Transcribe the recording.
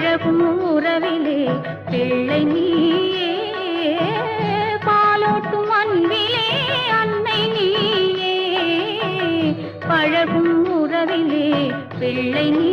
அழகும் உறவிலே பிள்ளை நீயே பாலோட்டும் அன்பிலே அன்னை நீயே. பழகும் உறவிலே பிள்ளை நீ